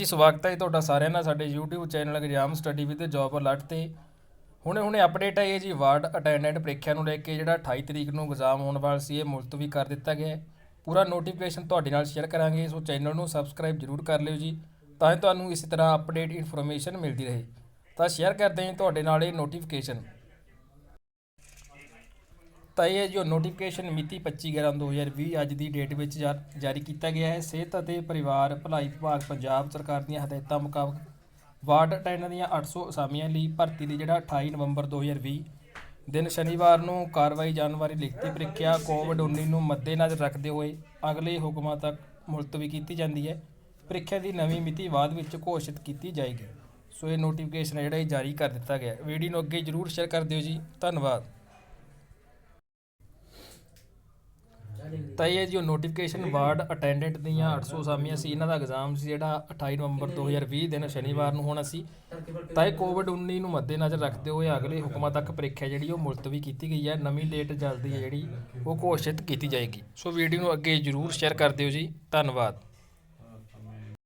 ਜੀ, ਸਵਾਗਤ ਹੈ ਜੀ ਤੁਹਾਡਾ ਸਾਰਿਆਂ ਦਾ ਸਾਡੇ YouTube channel exam study with job alert ਤੇ। ਹੁਣੇ ਹੁਣੇ ਅਪਡੇਟ ਆਈ ਹੈ ਜੀ, ਵਾਰਡ ਅਟੈਂਡੈਂਟ ਪ੍ਰੀਖਿਆ ਨੂੰ ਲੈ ਕੇ ਜਿਹੜਾ 28 ਤਰੀਕ ਨੂੰ ਐਗਜ਼ਾਮ ਹੋਣ ਵਾਲਾ ਸੀ, ਇਹ ਮੁਲਤਵੀ ਕਰ ਦਿੱਤਾ ਗਿਆ ਹੈ। ਪੂਰਾ ਨੋਟੀਫਿਕੇਸ਼ਨ ਤੁਹਾਡੇ ਨਾਲ ਸ਼ੇਅਰ ਕਰਾਂਗੇ ਸੋ ਚੈਨਲ ਨੂੰ ਸਬਸਕ੍ਰਾਈਬ ਜਰੂਰ ਕਰ ਲਿਓ ਜੀ, ਤਾਂ ਹੀ ਤੁਹਾਨੂੰ ਇਸੇ ਤਰ੍ਹਾਂ ਅਪਡੇਟ ਇਨਫੋਰਮੇਸ਼ਨ ਮਿਲਦੀ ਰਹੇ। ਤਾਂ ਸ਼ੇਅਰ ਕਰਦੇ ਹਾਂ ਜੀ ਤੁਹਾਡੇ ਨਾਲ ਇਹ ਨੋਟੀਫਿਕੇਸ਼ਨ ਤਾਂ ਇਹ ਜੋ ਨੋਟੀਫਿਕੇਸ਼ਨ ਮਿਤੀ 25/11/2020 ਅੱਜ ਦੀ ਡੇਟ ਵਿੱਚ ਜਾ- ਜਾਰੀ ਕੀਤਾ ਗਿਆ ਹੈ। ਸਿਹਤ ਅਤੇ ਪਰਿਵਾਰ ਭਲਾਈ ਵਿਭਾਗ ਪੰਜਾਬ ਸਰਕਾਰ ਦੀਆਂ ਹਦਾਇਤਾਂ ਮੁਤਾਬਕ ਵਾਰਡ ਅਟੈਂਡੈਂਟ ਦੀਆਂ 800 ਅਸਾਮੀਆਂ ਲਈ ਭਰਤੀ ਦੀ ਜਿਹੜਾ 28 ਨਵੰਬਰ 2020 ਦਿਨ ਸ਼ਨੀਵਾਰ ਨੂੰ ਕਾਰਵਾਈ ਜਾਣ ਵਾਲੀ ਲਿਖਤੀ ਪ੍ਰੀਖਿਆ ਕੋਵਿਡ-19 ਨੂੰ ਮੱਦੇਨਜ਼ਰ ਰੱਖਦੇ ਹੋਏ ਅਗਲੇ ਹੁਕਮਾਂ ਤੱਕ ਮੁਲਤਵੀ ਕੀਤੀ ਜਾਂਦੀ ਹੈ। ਪ੍ਰੀਖਿਆ ਦੀ ਨਵੀਂ ਮਿਤੀ ਬਾਅਦ ਵਿੱਚ ਘੋਸ਼ਿਤ ਕੀਤੀ ਜਾਏਗੀ। ਸੋ ਇਹ ਨੋਟੀਫਿਕੇਸ਼ਨ ਹੈ ਜਿਹੜਾ ਇਹ ਜਾਰੀ ਕਰ ਦਿੱਤਾ ਗਿਆ ਵੀਡੀਓ ਨੂੰ ਅੱਗੇ ਜਰੂਰ ਸ਼ੇਅਰ ਕਰ ਦਿਓ ਜੀ। ਧੰਨਵਾਦ। ਤਾਂ ਇਹ ਜੋ ਨੋਟੀਫਿਕੇਸ਼ਨ ਵਾਰਡ ਅਟੈਂਡੈਂਟ ਦੀਆਂ 800 ਅਸਾਮੀਆਂ ਸੀ ਇਹਨਾਂ ਦਾ ਐਗਜ਼ਾਮ ਸੀ ਜਿਹੜਾ 28 ਨਵੰਬਰ 2020 ਦਿਨ ਸ਼ਨੀਵਾਰ ਨੂੰ ਹੋਣਾ ਸੀ। ਤਾਂ ਇਹ ਕੋਵਿਡ-19 ਨੂੰ ਮੱਦੇਨਜ਼ਰ ਰੱਖਦੇ ਹੋਏ ਅਗਲੇ ਹੁਕਮਾਂ ਤੱਕ ਪ੍ਰੀਖਿਆ ਜਿਹੜੀ ਉਹ ਮੁਲਤਵੀ ਕੀਤੀ ਗਈ ਹੈ। ਨਵੀਂ ਡੇਟ ਜਲਦੀ ਹੈ ਜਿਹੜੀ ਉਹ ਘੋਸ਼ਿਤ ਕੀਤੀ ਜਾਏਗੀ। ਸੋ ਵੀਡੀਓ ਨੂੰ ਅੱਗੇ ਜਰੂਰ ਸ਼ੇਅਰ ਕਰ ਦਿਓ ਜੀ। ਧੰਨਵਾਦ।